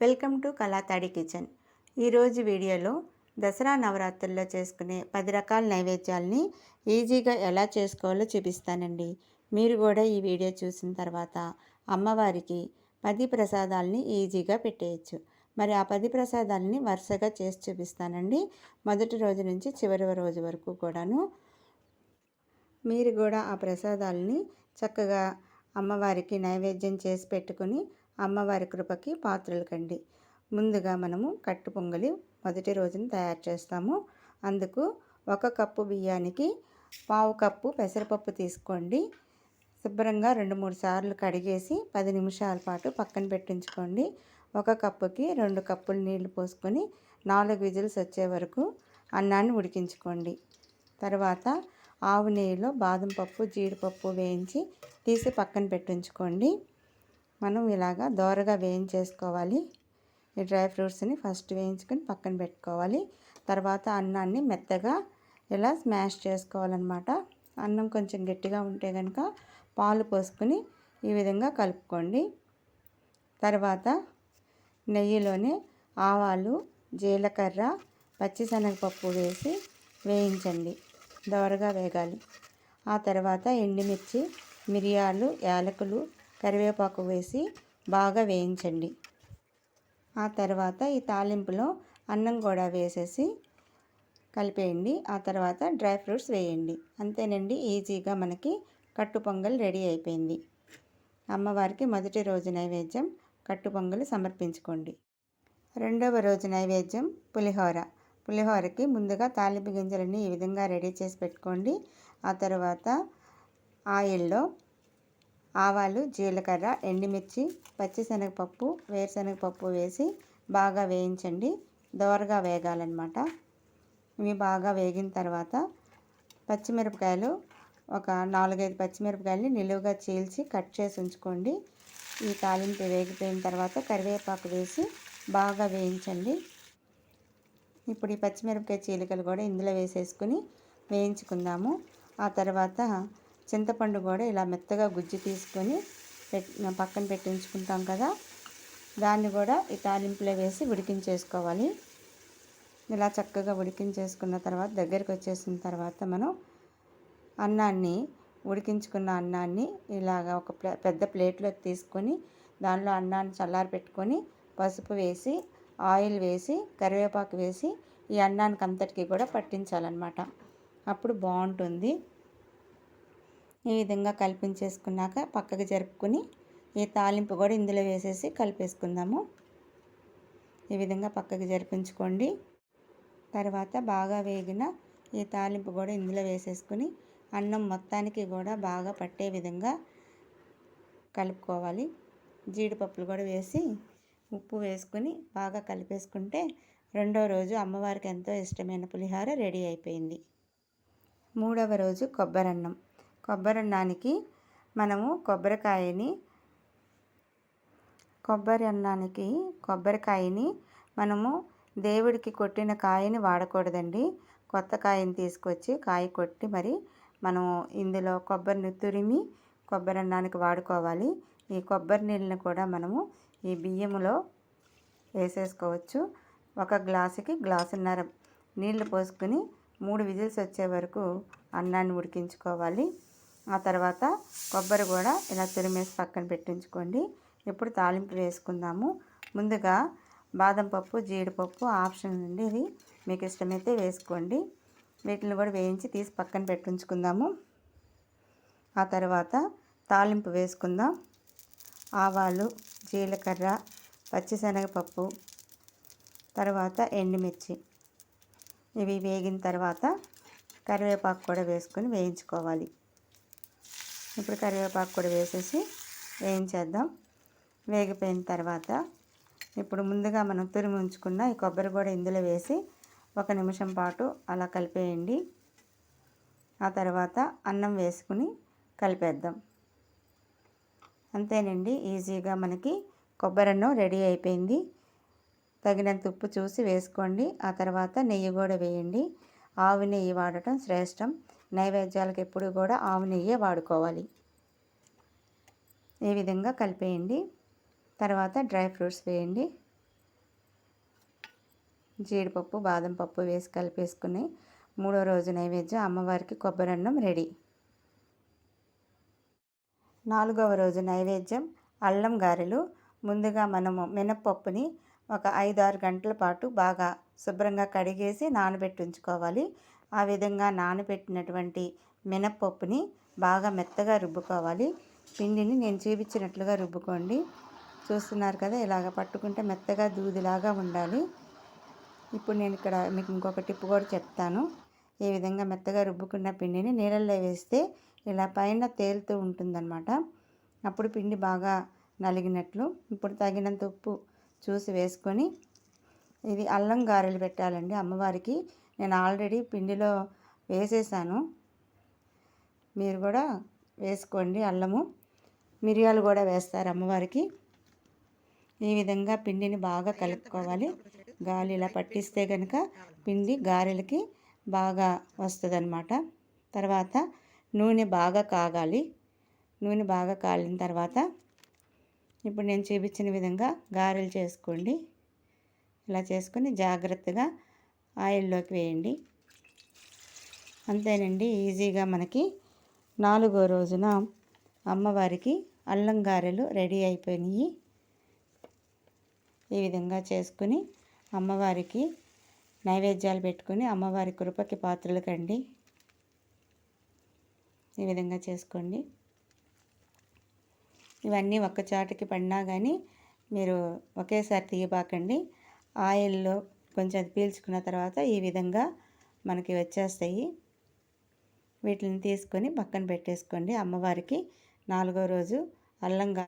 Welcome to కళాతాడి kitchen. ఈరోజు వీడియోలో దసరా నవరాత్రుల్లో చేసుకునే పది రకాల నైవేద్యాలని ఈజీగా ఎలా చేసుకోవాలో చూపిస్తానండి. మీరు కూడా ఈ వీడియో చూసిన తర్వాత అమ్మవారికి పది ప్రసాదాలని ఈజీగా పెట్టేయచ్చు. మరి ఆ పది ప్రసాదాలని వరుసగా చేసి చూపిస్తానండి. మొదటి రోజు నుంచి చివరి రోజు వరకు కూడాను మీరు కూడా ఆ ప్రసాదాలని చక్కగా అమ్మవారికి నైవేద్యం చేసి పెట్టుకుని అమ్మవారి కృపకి పాత్రలు కండి ముందుగా మనము కట్టు పొంగలి మొదటి రోజున తయారు చేస్తాము. అందుకు ఒక కప్పు బియ్యానికి పావు కప్పు పెసరపప్పు తీసుకోండి. శుభ్రంగా రెండు మూడు సార్లు కడిగేసి పది నిమిషాల పాటు పక్కన పెట్టించుకోండి. ఒక కప్పుకి రెండు కప్పులు నీళ్ళు పోసుకొని నాలుగు విజిల్స్ వచ్చే వరకు అన్నాన్ని ఉడికించుకోండి. తర్వాత ఆవు నెయ్యిలో బాదం పప్పు జీడిపప్పు వేయించి తీసి పక్కన పెట్టించుకోండి. మనం ఇలాగా దోరగా వేయించేసుకోవాలి. ఈ డ్రై ఫ్రూట్స్ని ఫస్ట్ వేయించుకొని పక్కన పెట్టుకోవాలి. తర్వాత అన్నాన్ని మెత్తగా ఇలా స్మాష్ చేసుకోవాలన్నమాట. అన్నం కొంచెం గట్టిగా ఉంటే కనుక పాలు పోసుకొని ఈ విధంగా కలుపుకోండి. తర్వాత నెయ్యిలోనే ఆవాలు జీలకర్ర పచ్చిశనగపప్పు వేసి వేయించండి. దోరగా వేగాలి. ఆ తర్వాత ఎండుమిర్చి మిరియాలు యాలకులు కరివేపాకు వేసి బాగా వేయించండి. ఆ తర్వాత ఈ తాలింపులో అన్నం కూడా వేసేసి కలిపేయండి. ఆ తర్వాత డ్రై ఫ్రూట్స్ వేయండి. అంతేనండి ఈజీగా మనకి కట్టు పొంగల్ రెడీ అయిపోయింది. అమ్మవారికి మొదటి రోజు నైవేద్యం కట్టు పొంగల్ సమర్పించుకోండి. రెండవ రోజు నైవేద్యం పులిహోర. పులిహోరకి ముందుగా తాలింపు గింజలన్నీ ఈ విధంగా రెడీ చేసి పెట్టుకోండి. ఆ తర్వాత ఆయిల్లో ఆవాలు జీలకర్ర ఎండుమిర్చి పచ్చిశనగపప్పు వేరుశనగపప్పు వేసి బాగా వేయించండి. దోరగా వేగాలన్నమాట. ఇవి బాగా వేగిన తర్వాత పచ్చిమిరపకాయలు ఒక నాలుగైదు పచ్చిమిరపకాయలని నిలువుగా చీల్చి కట్ చేసి ఉంచుకోండి. ఈ తాలింపు వేగిపోయిన తర్వాత కరివేపాకు వేసి బాగా వేయించండి. ఇప్పుడు ఈ పచ్చిమిరపకాయ చీలికలు కూడా ఇందులో వేసేసుకుని వేయించుకుందాము. ఆ తర్వాత చింతపండు కూడా ఇలా మెత్తగా గుజ్జు తీసుకొని పక్కన పెట్టించుకుంటాం కదా. దాన్ని కూడా ఈ తాలింపులో వేసి ఉడికించేసుకోవాలి. ఇలా చక్కగా ఉడికించేసుకున్న తర్వాత దగ్గరికి వచ్చేసిన తర్వాత మనం అన్నాన్ని ఉడికించుకున్న అన్నాన్ని ఇలాగ ఒక పెద్ద ప్లేట్లోకి తీసుకొని దానిలో అన్నాన్ని చల్లారి పెట్టుకొని పసుపు వేసి ఆయిల్ వేసి కరివేపాకు వేసి ఈ అన్నానికి అంతటికి కూడా పట్టించాలన్నమాట. అప్పుడు బాగుంటుంది. ఈ విధంగా కలిపించేసుకున్నాక పక్కకు జరుపుకొని ఈ తాలింపు కూడా ఇందులో వేసేసి కలిపేసుకుందాము. ఈ విధంగా పక్కకు జరిపించుకోండి. తర్వాత బాగా వేగిన ఈ తాలింపు కూడా ఇందులో వేసేసుకుని అన్నం మొత్తానికి కూడా బాగా పట్టే విధంగా కలుపుకోవాలి. జీడిపప్పులు కూడా వేసి ఉప్పు వేసుకుని బాగా కలిపేసుకుంటే రెండో రోజు అమ్మవారికి ఎంతో ఇష్టమైన పులిహోర రెడీ అయిపోయింది. మూడవ రోజు కొబ్బరన్నం కొబ్బరి అన్నానికి మనము కొబ్బరికాయని కొబ్బరి అన్నానికి కొబ్బరికాయని మనము దేవుడికి కొట్టిన కాయని వాడకూడదండి. కొత్త కాయని తీసుకొచ్చి కాయ కొట్టి మరి మనము ఇందులో కొబ్బరిని తురిమి కొబ్బరి అన్నానికి వాడుకోవాలి. ఈ కొబ్బరి నీళ్ళని కూడా మనము ఈ బియ్యములో వేసేసుకోవచ్చు. ఒక గ్లాసుకి గ్లాసున్నర నీళ్ళు పోసుకుని మూడు విజిల్స్ వచ్చే వరకు అన్నాన్ని ఉడికించుకోవాలి. ఆ తర్వాత కొబ్బరి కూడా ఇలా తురిమేసి పక్కన పెట్టించుకోండి. ఇప్పుడు తాలింపు వేసుకుందాము. ముందుగా బాదం పప్పు జీడిపప్పు ఆప్షన్ అండి ఇది మీకు ఇష్టమైతే వేసుకోండి. వీటిని కూడా వేయించి తీసి పక్కన పెట్టించుకుందాము. ఆ తర్వాత తాలింపు వేసుకుందాం. ఆవాలు జీలకర్ర పచ్చిశనగపప్పు తర్వాత ఎండుమిర్చి. ఇవి వేగిన తర్వాత కరివేపాకు కూడా వేసుకొని వేయించుకోవాలి. ఇప్పుడు కరివేపాకు కూడా వేసేసి వేయించేద్దాం. వేగిపోయిన తర్వాత ఇప్పుడు ముందుగా మనం తురిమి ఉంచుకున్న ఈ కొబ్బరి కూడా ఇందులో వేసి ఒక నిమిషం పాటు అలా కలిపేయండి. ఆ తర్వాత అన్నం వేసుకుని కలిపేద్దాం. అంతేనండి ఈజీగా మనకి కొబ్బరి అన్నం రెడీ అయిపోయింది. తగినంత ఉప్పు చూసి వేసుకోండి. ఆ తర్వాత నెయ్యి కూడా వేయండి. ఆవు నెయ్యి వాడటం శ్రేష్టం. నైవేద్యాలకు ఎప్పుడు కూడా ఆవు నెయ్యే వాడుకోవాలి. ఈ విధంగా కలిపేయండి? తర్వాత డ్రై ఫ్రూట్స్ వేయండి. జీడిపప్పు బాదం పప్పు వేసి కలిపేసుకుని మూడో రోజు నైవేద్యం అమ్మవారికి కొబ్బరన్నం రెడీ. నాలుగవ రోజు నైవేద్యం అల్లం గారెలు. ముందుగా మనము మినప్పప్పుని ఒక ఐదు ఆరు గంటల పాటు బాగా శుభ్రంగా కడిగేసి నానబెట్టి ఉంచుకోవాలి ఆ విధంగా నానబెట్టినటువంటి మినప్పప్పుని బాగా మెత్తగా రుబ్బుకోవాలి. పిండిని నేను చూపించినట్లుగా రుబ్బుకోండి. చూస్తున్నారు కదా ఇలాగ పట్టుకుంటే మెత్తగా దూదిలాగా ఉండాలి. ఇప్పుడు నేను ఇక్కడ మీకు ఇంకొక టిప్ కూడా చెప్తాను. ఈ విధంగా మెత్తగా రుబ్బుకున్న పిండిని నీళ్ళల్లో వేస్తే ఇలా పైన తేలుతూ ఉంటుందన్నమాట. అప్పుడు పిండి బాగా నలిగినట్లు ఇప్పుడు తగినంత ఉప్పు చూసి వేసుకొని ఇది అల్లం గారెలు పెట్టాలండి అమ్మవారికి. నేను ఆల్రెడీ పిండిలో వేసేసాను. మీరు కూడా వేసుకోండి అల్లము. మిరియాలు కూడా వేస్తారు అమ్మవారికి. ఈ విధంగా పిండిని బాగా కలుపుకోవాలి. గాలి ఇలా పట్టిస్తే కనుక పిండి గారెలకి బాగా వస్తుందన్నమాట. తర్వాత నూనె బాగా కాగాలి. నూనె బాగా కాలిన తర్వాత ఇప్పుడు నేను చూపించిన విధంగా గారెలు చేసుకోండి. ఇలా చేసుకొని జాగ్రత్తగా ఆయిల్లోకి వేయండి. అంతేనండి ఈజీగా మనకి నాలుగో రోజున అమ్మవారికి అల్లం గారెలు రెడీ అయిపోయినాయి. ఈ విధంగా చేసుకుని అమ్మవారికి నైవేద్యాలు పెట్టుకుని అమ్మవారి కృపకి పాత్రలు కండి. ఈ విధంగా చేసుకోండి. ఇవన్నీ ఒక్క చాటుకి పడినా కానీ మీరు ఒకేసారి తీయబాకండి. ఆయిల్లో కొంచెం అది పీల్చుకున్న తర్వాత ఈ విధంగా మనకి వచ్చేస్తాయి. వీటిని తీసుకొని పక్కన పెట్టేసుకోండి. అమ్మవారికి నాలుగో రోజు అల్లంగా